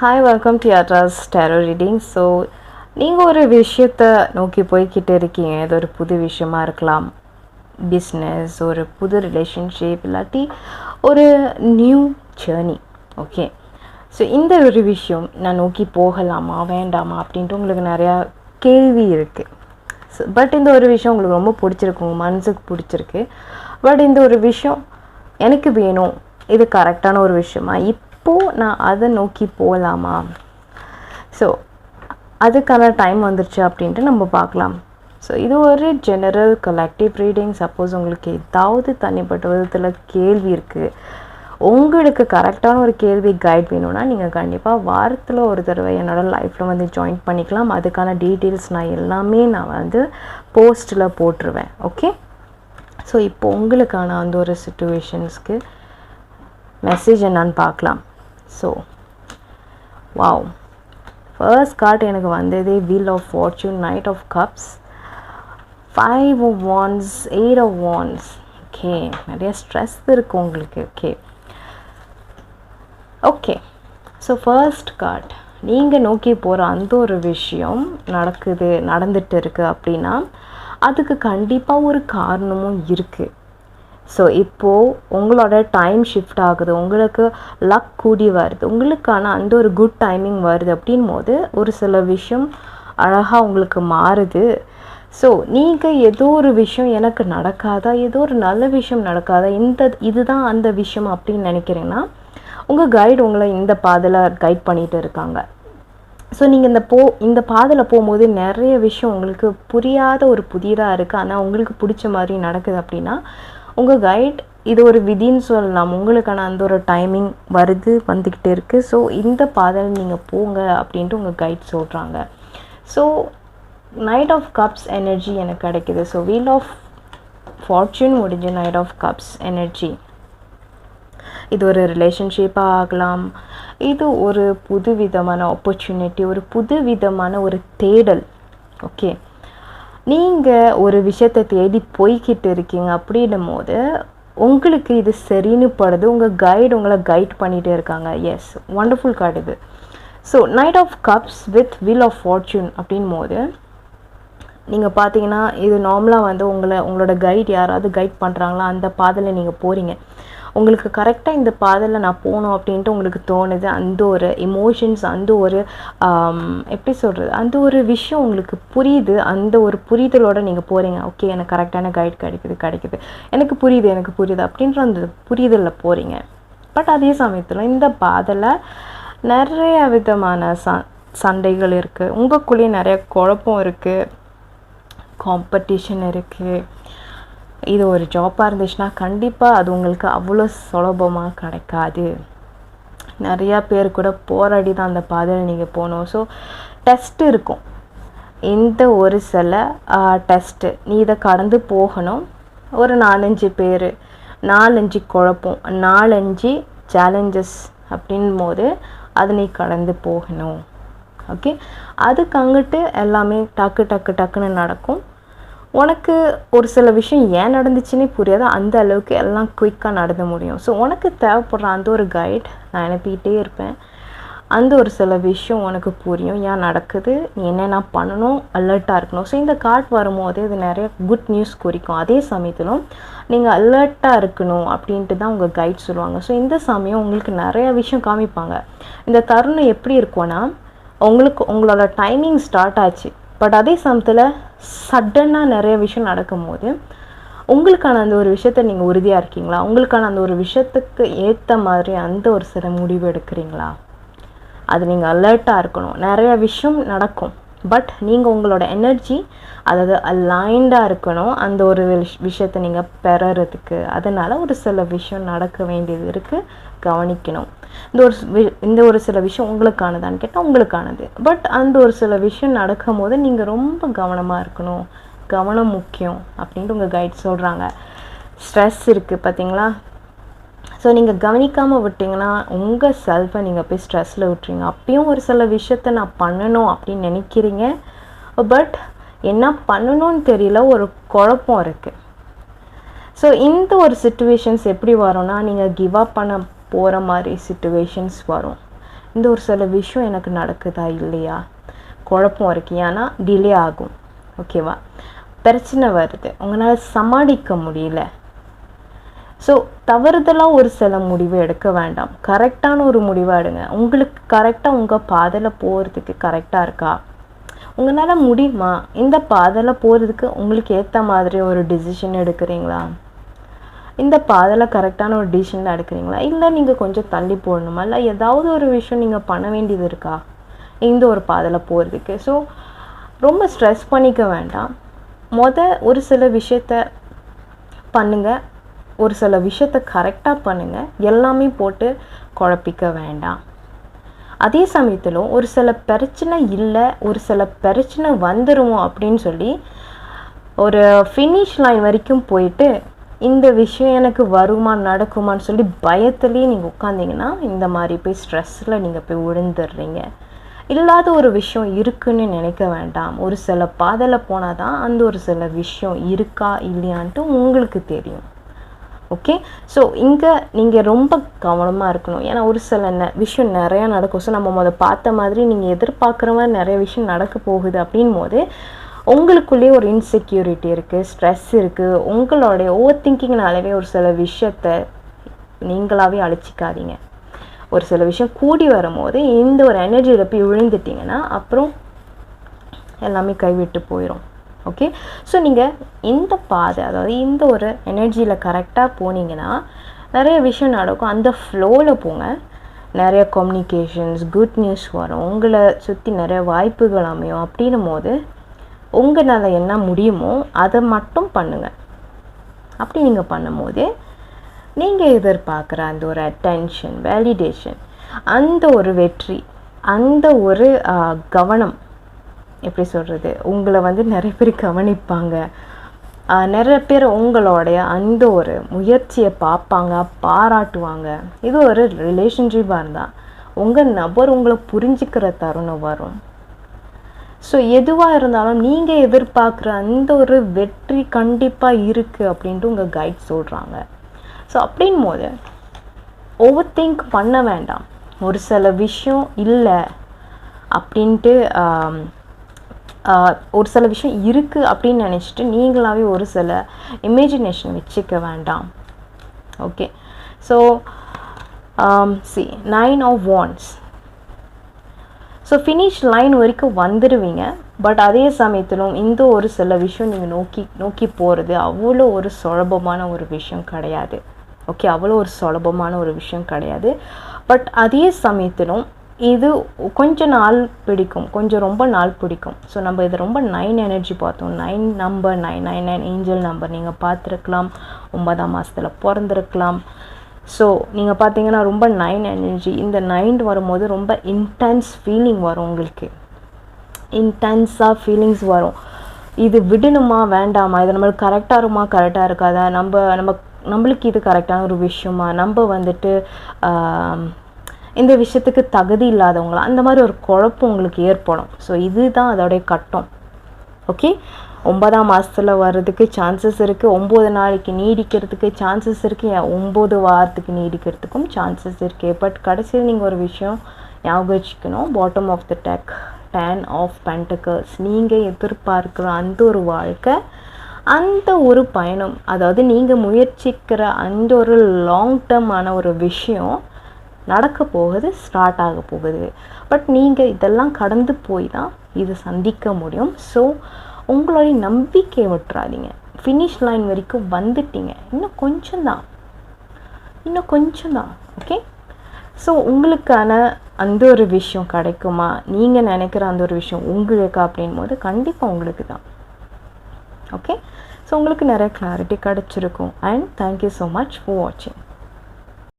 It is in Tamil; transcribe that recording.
ஹாய் வெல்கம் டு யாட்ராஸ் டேரோ ரீடிங் ஸோ நீங்கள் ஒரு விஷயத்தை நோக்கி போய்கிட்டு இருக்கீங்க. இது ஒரு புது விஷயமா இருக்கலாம். பிஸ்னஸ் ஒரு புது ரிலேஷன்ஷிப் இல்லாட்டி ஒரு நியூ ஜேர்னி ஓகே ஸோ இந்த ஒரு விஷயம் நான் நோக்கி போகலாமா வேண்டாமா அப்படின்ட்டு உங்களுக்கு நிறையா கேள்வி இருக்குது ஸோ பட் இந்த ஒரு விஷயம் உங்களுக்கு ரொம்ப பிடிச்சிருக்கு உங்கள் மனசுக்கு பிடிச்சிருக்கு. பட் இந்த ஒரு விஷயம் எனக்கு வேணும். இது கரெக்டான ஒரு விஷயமா? இப்போது நான் அதை நோக்கி போகலாமா ஸோ அதுக்கான டைம் வந்துருச்சு அப்படின்ட்டு நம்ம பார்க்கலாம். ஸோ இது ஒரு ஜெனரல் கலெக்டிவ் ரீடிங் சப்போஸ் உங்களுக்கு ஏதாவது தனிப்பட்ட விதத்தில் கேள்வி இருக்குது உங்களுக்கு கரெக்டான ஒரு கேள்வி கைட் வேணும்னா நீங்கள் கண்டிப்பாக வாரத்தில் ஒரு தடவை என்னோடய லைஃப்பில் வந்து ஜாயின் பண்ணிக்கலாம். அதுக்கான டீட்டெயில்ஸ் நான் எல்லாமே நான் வந்து போஸ்ட்டில் போட்டுருவேன். ஓகே ஸோ இப்போ உங்களுக்கான அந்த ஒரு சுச்சுவேஷன்ஸ்க்கு மெசேஜ் என்னான்னு பார்க்கலாம். ஸோ வாவ் ஃபர்ஸ்ட் கார்டு எனக்கு வந்ததே wheel of fortune knight of cups five of wands eight of wands okay நிறைய ஸ்ட்ரெஸ் இருக்குது உங்களுக்கு. Okay okay so first card நீங்கள் நோக்கி போகிற அந்த ஒரு விஷயம் நடக்குது நடந்துட்டு இருக்குது அப்படின்னா அதுக்கு கண்டிப்பாக ஒரு காரணமும் இருக்குது ஸோ இப்போது உங்களோட டைம் ஷிஃப்ட் ஆகுது. உங்களுக்கு லக் கூடி வருது. உங்களுக்கான அந்த ஒரு குட் டைமிங் வருது அப்படின் போது ஒரு சில விஷயம் அழகாக உங்களுக்கு மாறுது. ஸோ நீங்கள் ஏதோ ஒரு விஷயம் எனக்கு நடக்காதா? ஏதோ ஒரு நல்ல விஷயம் நடக்காதா? இந்த இதுதான் அந்த விஷயம் அப்படின்னு நினைக்கிறீங்கன்னா உங்கள் கைடு உங்களை இந்த பாதையில் கைட் பண்ணிகிட்டு இருக்காங்க. ஸோ நீங்கள் இந்த போ இந்த பாதையில் போகும்போது நிறைய விஷயம் உங்களுக்கு புரியாத ஒரு புதிதாக இருக்குது ஆனால் உங்களுக்கு பிடிச்ச மாதிரி நடக்குது அப்படின்னா உங்கள் கைட் இது ஒரு விதின்னு சொல்லலாம். உங்களுக்கான அந்த ஒரு டைமிங் வருது வந்துக்கிட்டே இருக்குது ஸோ இந்த பாதையில் நீங்கள் போங்க அப்படின்ட்டு உங்கள் கைட் சொல்கிறாங்க so knight of cups energy எனக்கு கிடைக்குது. ஸோ வீல் ஆஃப் ஃபார்ச்சூன் முடிஞ்ச நைட் ஆஃப் கப்ஸ் எனர்ஜி இது ஒரு ரிலேஷன்ஷிப்பாக ஆகலாம். இது ஒரு புது விதமான ஆப்பர்ச்சுனிட்டி ஒரு புது விதமான ஒரு தேடல். ஓகே நீங்கள் ஒரு விஷயத்தை தேடி போய்கிட்டு இருக்கீங்க அப்படின்னும் போது உங்களுக்கு இது சரின்னு படுது. உங்கள் கைடு உங்களை கைட் பண்ணிகிட்டே இருக்காங்க. எஸ் ஒண்டர்ஃபுல் கார்டு இது. So knight of cups with wheel of fortune அப்படின் போது நீங்கள் பார்த்தீங்கன்னா இது நார்மலாக வந்து உங்களை உங்களோட கைட் யாராவது கைட் பண்ணுறாங்களா அந்த பாதையில் நீங்கள் போகிறீங்க உங்களுக்கு கரெக்டாக இந்த பாதையில் நான் போகணும் அப்படின்ட்டு உங்களுக்கு தோணுது அந்த ஒரு எமோஷன்ஸ் அந்த ஒரு எப்படி சொல்கிறது அந்த ஒரு விஷயம் உங்களுக்கு புரியுது அந்த ஒரு புரிதலோடு நீங்கள் போகிறீங்க ஓகே எனக்கு கரெக்டான கைட் கிடைக்குது கிடைக்குது. எனக்கு புரியுது எனக்கு புரியுது அப்படின்ற அந்த புரிதலில் போகிறீங்க பட் அதே சமயத்தில் இந்த பாதையில் நிறைய விதமான ச சண்டைகள் இருக்குது உங்களுக்குள்ளேயே நிறைய குழப்பம் இருக்குது காம்படிஷன் இருக்குது இது ஒரு ஜாப்பாக இருந்துச்சுன்னா கண்டிப்பாக அது உங்களுக்கு அவ்வளோ சுலபமாக கிடைக்காது. நிறையா பேர் கூட போராடி தான் அந்த பாதையில் நீங்கள் போகணும். ஸோ டெஸ்ட் இருக்கும். இந்த ஒரு சில டெஸ்ட்டு நீ இதை கடந்து போகணும். ஒரு நாலஞ்சு பேர் நாலஞ்சு குழப்பம் நாலஞ்சு சேலஞ்சஸ் அப்படின் போது அதை நீ கடந்து போகணும். ஓகே அதுக்கு அங்கிட்டு எல்லாமே டக்கு டக்கு டக்குன்னு நடக்கும். உனக்கு ஒரு சில விஷயம் ஏன் நடந்துச்சுன்னே புரியாது. அந்த அளவுக்கு எல்லாம் குயிக்காக நடந்து முடியும். ஸோ உனக்கு தேவைப்படுற அந்த ஒரு கைட் நான் அனுப்பிக்கிட்டே இருப்பேன். அந்த ஒரு சில விஷயம் உனக்கு புரியும். ஏன் நடக்குது? நீ என்னென்ன பண்ணணும்? அலர்ட்டாக இருக்கணும். ஸோ இந்த கார்ட் வரும்போது இது நிறைய குட் நியூஸ் குறிக்கும். அதே சமயத்திலும் நீங்கள் அலர்ட்டாக இருக்கணும் அப்படின்ட்டு தான் உங்கள் கைட் சொல்லுவாங்க. ஸோ இந்த சமயம் உங்களுக்கு நிறைய விஷயம் காமிப்பாங்க. இந்த தருணம் எப்படி இருக்கும்னா உங்களுக்கு உங்களோட டைமிங் ஸ்டார்ட் ஆச்சு. பட் அதே சமயத்தில் சடனாக நிறைய விஷயம் நடக்கும்போது உங்களுக்கான அந்த ஒரு விஷயத்த நீங்கள் உறுதியாக இருக்கீங்களா? உங்களுக்கான அந்த ஒரு விஷயத்துக்கு ஏற்ற மாதிரி அந்த ஒரு சில முடிவு எடுக்கிறீங்களா? அது நீங்கள் அலர்ட்டாக இருக்கணும். நிறைய விஷயம் நடக்கும். பட் நீங்கள் உங்களோட எனர்ஜி அதாவது அலைன்டாக இருக்கணும். அந்த ஒரு விஷயத்தை நீங்கள் பெறறதுக்கு. அதனால் ஒரு சில விஷயம் நடக்க வேண்டியது இருக்குது கவனிக்கணும். இந்த ஒரு இந்த ஒரு சில விஷயம் உங்களுக்கானதான்னு கேட்டால் உங்களுக்கானது. பட் அந்த ஒரு சில விஷயம் நடக்கும் போது நீங்கள் ரொம்ப கவனமாக இருக்கணும். கவனம் முக்கியம். அப்படின்ட்டு உங்கள் கைட் சொல்கிறாங்க ஸ்ட்ரெஸ் இருக்குது பார்த்தீங்களா ஸோ நீங்கள் கவனிக்காமல் விட்டிங்கன்னா உங்கள் செல்ஃபை நீங்கள் போய் ஸ்ட்ரெஸ்ஸில் விட்டுறீங்க அப்பயும் ஒரு சில விஷயத்த நான் பண்ணணும் அப்படின்னு நினைக்கிறீங்க. பட் என்ன பண்ணணும்னு தெரியல ஒரு குழப்பம் இருக்குது ஸோ இந்த ஒரு சுச்சுவேஷன்ஸ் எப்படி வரும்னா நீங்கள் கிவ் அப் பண்ண போகிற மாதிரி சுச்சுவேஷன்ஸ் வரும். இந்த ஒரு சில விஷயம் எனக்கு நடக்குதா இல்லையா? குழப்பம் இருக்கு. ஏன்னா டிலே ஆகும். ஓகேவா பிரச்சனை வருது. உங்களால் சமாளிக்க முடியல. ஸோ தவறுதலாக ஒரு சில முடிவு எடுக்க வேண்டாம். கரெக்டான ஒரு முடிவை எடுங்க. உங்களுக்கு கரெக்டாக உங்கள் பாதையில் போகிறதுக்கு கரெக்டாக இருக்கா? உங்களால் முடியுமா? இந்த பாதையில் போகிறதுக்கு உங்களுக்கு ஏற்ற மாதிரி ஒரு டிசிஷன் எடுக்கிறீங்களா? இந்த பாதையில் கரெக்டான ஒரு டிசிஷன் எடுக்கிறீங்களா? இல்லை நீங்கள் கொஞ்சம் தள்ளி போடணுமா? இல்லை ஏதாவது ஒரு விஷயம் நீங்கள் பண்ண வேண்டியது இருக்கா? இந்த ஒரு பாதையில் போகிறதுக்கு ஸோ ரொம்ப ஸ்ட்ரெஸ் பண்ணிக்க வேண்டாம். மொதல் ஒரு சில விஷயத்த பண்ணுங்கள் ஒரு சில விஷயத்த கரெக்டாக பண்ணுங்கள் எல்லாமே போட்டு குழப்பிக்க வேண்டாம். அதே சமயத்தில் ஒரு சில பிரச்சனை இல்லை ஒரு சில பிரச்சனை வந்துடுமோ அப்படின்னு சொல்லி ஒரு ஃபினிஷ் லைன் வரைக்கும் போயிட்டு இந்த விஷயம் எனக்கு வருமா நடக்குமான்னு சொல்லி பயத்துலேயே நீங்கள் உட்காந்திங்கன்னா இந்த மாதிரி போய் ஸ்ட்ரெஸ்ஸில் நீங்கள் போய் விழுந்துடுறீங்க இல்லாத ஒரு விஷயம் இருக்குன்னு நினைக்க வேண்டாம். ஒரு சில பாதையில் போனால் தான் அந்த ஒரு சில விஷயம் இருக்கா இல்லையான்ட்டு உங்களுக்கு தெரியும். ஓகே ஸோ இங்கே நீங்கள் ரொம்ப கவனமாக இருக்கணும். ஏன்னா ஒரு சில ந விஷயம் நிறையா நடக்கும். ஸோ நம்ம முத பார்த்த மாதிரி நீங்கள் எதிர்பார்க்குற மாதிரி நிறைய விஷயம் நடக்க போகுது அப்படின் போது உங்களுக்குள்ளேயே ஒரு இன்செக்யூரிட்டி இருக்குது ஸ்ட்ரெஸ் இருக்குது உங்களுடைய ஓவர் திங்கிங்னாலவே ஒரு சில விஷயத்த நீங்களாகவே அழிச்சிக்காதீங்க. ஒரு சில விஷயம் கூடி வரும்போது இந்த ஒரு எனர்ஜியில் போய் விழுந்துட்டிங்கன்னா அப்புறம் எல்லாமே கைவிட்டு போயிடும் ஓகே ஸோ நீங்கள் இந்த பாதை அதாவது இந்த ஒரு எனர்ஜியில் கரெக்டாக போனீங்கன்னா நிறைய விஷயம் நடக்கும். அந்த ஃப்ளோவில் போங்க. நிறைய கம்யூனிகேஷன்ஸ் குட் நியூஸ் வரும். உங்களை சுற்றி நிறைய வாய்ப்புகள் அமையும். அப்படின்னும் போது உங்களால் என்ன முடியுமோ அதை மட்டும் பண்ணுங்கள் அப்படி நீங்கள் பண்ணும்போது நீங்கள் எதிர்பார்க்குற அந்த ஒரு அட்டென்ஷன் வேலிடேஷன் அந்த ஒரு வெற்றி அந்த ஒரு கவனம் எப்படி சொல்கிறது உங்களை வந்து நிறைய பேர் கவனிப்பாங்க. நிறைய பேர் உங்களுடைய அந்த ஒரு முயற்சியை பார்ப்பாங்க பாராட்டுவாங்க. இது ஒரு ரிலேஷன்ஷிப்பாக இருந்தால் உங்கள் நபர் உங்களை புரிஞ்சுக்கிற தருணம் வரும். ஸோ எதுவாக இருந்தாலும் நீங்கள் எதிர்பார்க்குற அந்த ஒரு வெற்றி கண்டிப்பாக இருக்குது அப்படின்ட்டு உங்கள் கைட் சொல்கிறாங்க ஸோ அப்படின் போது ஓவர் திங்க் பண்ண வேண்டாம். ஒரு சில விஷயம் இல்லை அப்படின்ட்டு ஒரு சில விஷயம் இருக்குது அப்படின்னு நினச்சிட்டு நீங்களாகவே ஒரு சில இமேஜினேஷன் வச்சுக்க வேண்டாம். Okay so see nine of wands so finish line வரைக்கும் வந்துடுவீங்க. பட் அதே சமயத்திலும் இந்த ஒரு சில விஷயம் நீங்கள் நோக்கி நோக்கி போகிறது அவ்வளோ ஒரு சுலபமான ஒரு விஷயம் கிடையாது. ஓகே அவ்வளோ ஒரு சுலபமான ஒரு விஷயம் கிடையாது. பட் அதே சமயத்திலும் இது கொஞ்ச நாள் பிடிக்கும். கொஞ்சம் ரொம்ப நாள் பிடிக்கும். ஸோ நம்ம இது ரொம்ப நைன் எனர்ஜி பார்த்தோம். Nine number nine nine nine angel number நீங்கள் பார்த்துருக்கலாம். ஒன்பதாம் மாதத்தில் பிறந்திருக்கலாம். ஸோ நீங்கள் பார்த்தீங்கன்னா ரொம்ப நைன் எனர்ஜி இந்த நைன் வரும்போது ரொம்ப இன்டென்ஸ் ஃபீலிங் வரும் உங்களுக்கு. இன்டென்ஸாக ஃபீலிங்ஸ் வரும். இது விடணுமா வேண்டாமா? இது நம்மளுக்கு கரெக்டாக இருக்குமா கரெக்டாக இருக்காதா? நம்ம நம்ம நம்மளுக்கு இது கரெக்டான ஒரு விஷயமா? நம்ம வந்துட்டு இந்த விஷயத்துக்கு தகுதி இல்லாதவங்களா? அந்த மாதிரி ஒரு குழப்பம் உங்களுக்கு ஏற்படும். ஸோ இதுதான் அதோடைய கட்டம். ஓகே ஒன்பதாம் மாதத்தில் வர்றதுக்கு சான்சஸ் இருக்குது ஒம்பது நாளைக்கு நீடிக்கிறதுக்கு சான்சஸ் இருக்குது ஒம்பது வாரத்துக்கு நீடிக்கிறதுக்கும் சான்சஸ் இருக்குது பட் கடைசியில் நீங்கள் ஒரு விஷயம் ஞாபகம் வச்சுக்கணும். Bottom of the deck ten of pentacles நீங்கள் எதிர்பார்க்குற அந்த ஒரு வாழ்க்கை அந்த ஒரு பயணம் அதாவது நீங்கள் முயற்சிக்கிற அந்த ஒரு லாங் டேர்மான ஒரு விஷயம் நடக்க போகுது ஸ்டார்ட் ஆக போகுது. பட் நீங்கள் இதெல்லாம் கடந்து போய் தான் இதை சந்திக்க முடியும். ஸோ உங்களுடைய நம்பிக்கையை விட்டுறாதீங்க. ஃபினிஷ் லைன் வரைக்கும் வந்துட்டீங்க. இன்னும் கொஞ்சம் தான். இன்னும் கொஞ்சம் தான். ஓகே ஸோ உங்களுக்கான அந்த ஒரு விஷயம் கிடைக்குமா? நீங்கள் நினைக்கிற அந்த ஒரு விஷயம் உங்களுக்கு அப்படின் போது கண்டிப்பாக உங்களுக்கு தான். ஓகே ஸோ உங்களுக்கு நிறைய கிளாரிட்டி கிடச்சிருக்கும். And thank you so much for வாட்சிங்